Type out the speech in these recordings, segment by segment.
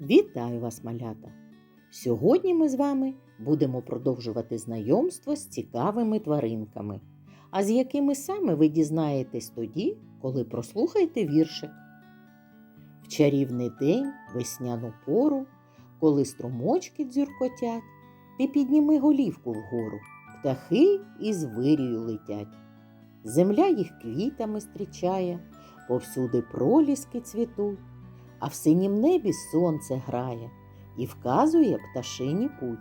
Вітаю вас, малята! Сьогодні ми з вами будемо продовжувати знайомство з цікавими тваринками, а з якими саме ви дізнаєтесь тоді, коли прослухаєте віршик. В чарівний день, весняну пору, коли струмочки дзюркотять, ти підніми голівку вгору, птахи із вирію летять. Земля їх квітами зустрічає, повсюди проліски цвітуть а в синім небі сонце грає і вказує пташині путь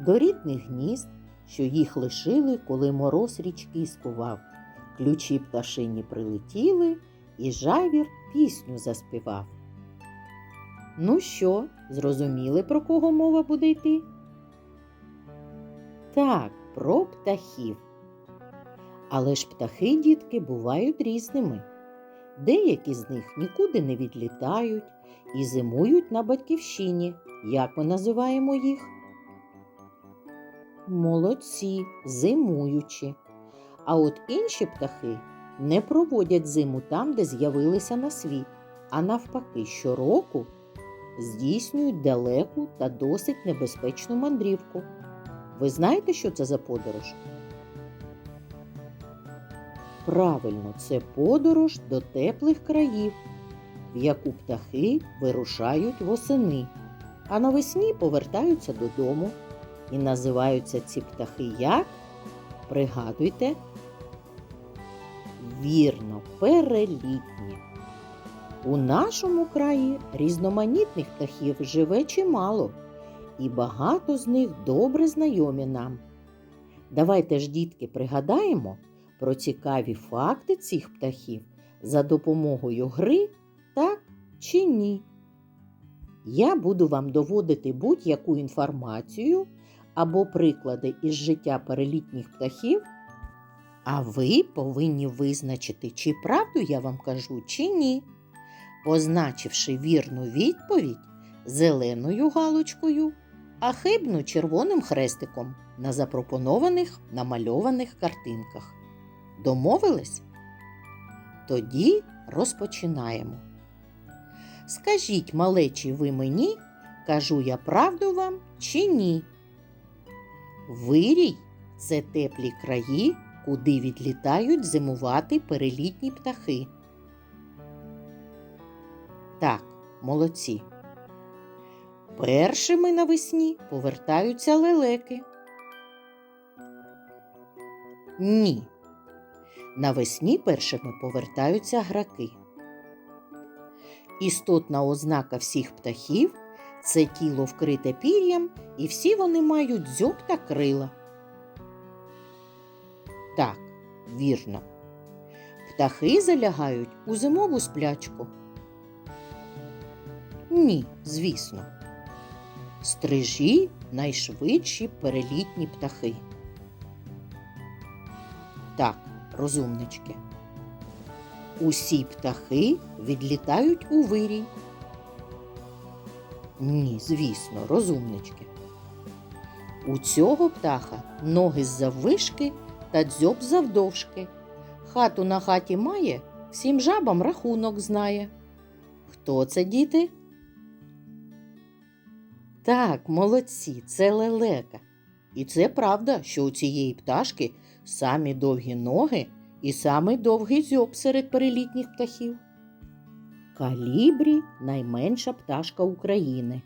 до рідних гнізд, що їх лишили, коли мороз річки скував. Ключі пташині прилетіли, і жавір пісню заспівав. Ну що, зрозуміли, про кого мова буде йти? Так, про птахів. Але ж птахи, дітки, бувають різними. Деякі з них нікуди не відлітають і зимують на батьківщині. Як ми називаємо їх? Молодці, зимуючі. А от інші птахи не проводять зиму там, де з'явилися на світ, а навпаки, щороку здійснюють далеку та досить небезпечну мандрівку. Ви знаєте, що це за подорож? Правильно, це подорож до теплих країв, в яку птахи вирушають восени, а навесні повертаються додому. І називаються ці птахи як? Пригадуйте. Вірно, перелітні. У нашому краї різноманітних птахів живе чимало, і багато з них добре знайомі нам. Давайте ж, дітки, пригадаємо про цікаві факти цих птахів за допомогою гри так чи ні. Я буду вам доводити будь-яку інформацію або приклади із життя перелітніх птахів, а ви повинні визначити, чи правду я вам кажу, чи ні, позначивши вірну відповідь зеленою галочкою, а хибну червоним хрестиком на запропонованих намальованих картинках. Домовились? Тоді розпочинаємо. Скажіть, малечі, ви мені, кажу я правду вам чи ні? Вирій це теплі краї, куди відлітають зимувати перелітні птахи. Так, молодці. Першими навесні повертаються лелеки. Ні. Навесні першими повертаються граки. Істотна ознака всіх птахів це тіло вкрите пір'ям, і всі вони мають дзьоб та крила. Так, вірно. Птахи залягають у зимову сплячку. Ні, звісно. Стрижі найшвидші перелітні птахи. Так, розумнички. Усі птахи відлітають у вирій. Ні, звісно, розумнички. У цього птаха ноги заввишки та дзьоб завдовжки. Хату на хаті має, всім жабам рахунок знає. Хто це, діти? Так, молодці, це лелека. І це правда, що у цієї пташки самі довгі ноги і самий довгий зьоб серед перелітніх птахів. Калібрі найменша пташка України.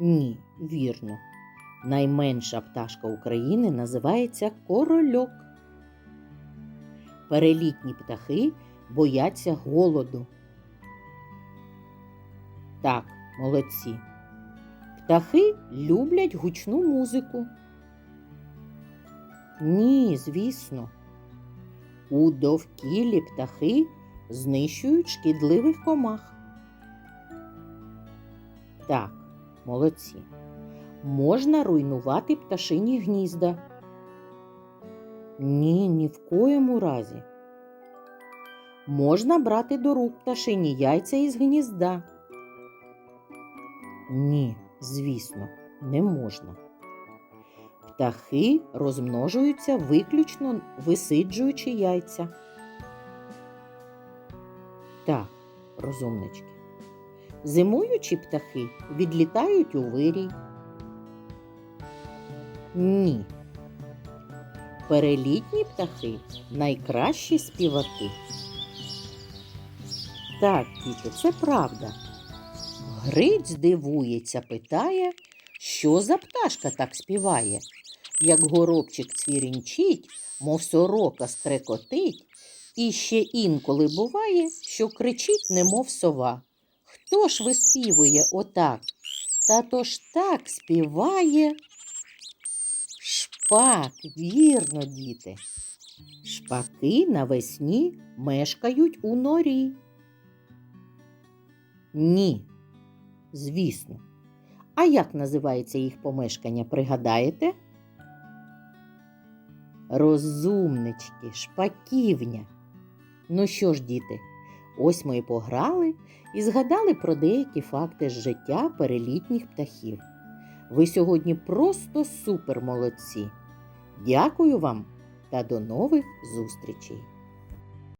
Ні, вірно. Найменша пташка України називається корольок. Перелітні птахи бояться голоду. Так, молодці. Птахи люблять гучну музику. Ні, звісно. У довкіллі птахи знищують шкідливих комах. Так, молодці. Можна руйнувати пташині гнізда. Ні, ні в коєму разі. Можна брати до рук пташині яйця із гнізда. Ні, звісно, не можна. Птахи розмножуються виключно висиджуючи яйця. Так, розумнички. Зимуючі птахи відлітають у вирій. Ні. Перелітні птахи найкращі співаки. Так, діти, це правда. Гриць дивується, питає, що за пташка так співає. Як горобчик цвірінчить, мов сорока скрекотить, і ще інколи буває, що кричить, немов сова. Хто ж виспівує отак? Та то ж так співає. Шпак, вірно, діти. Шпаки навесні мешкають у норі. Ні, звісно. А як називається їх помешкання, пригадаєте? Розумнички, шпаківня. Ну що ж, діти, ось ми і пограли і згадали про деякі факти з життя перелітніх птахів. Ви сьогодні просто супер молодці. Дякую вам та до нових зустрічей!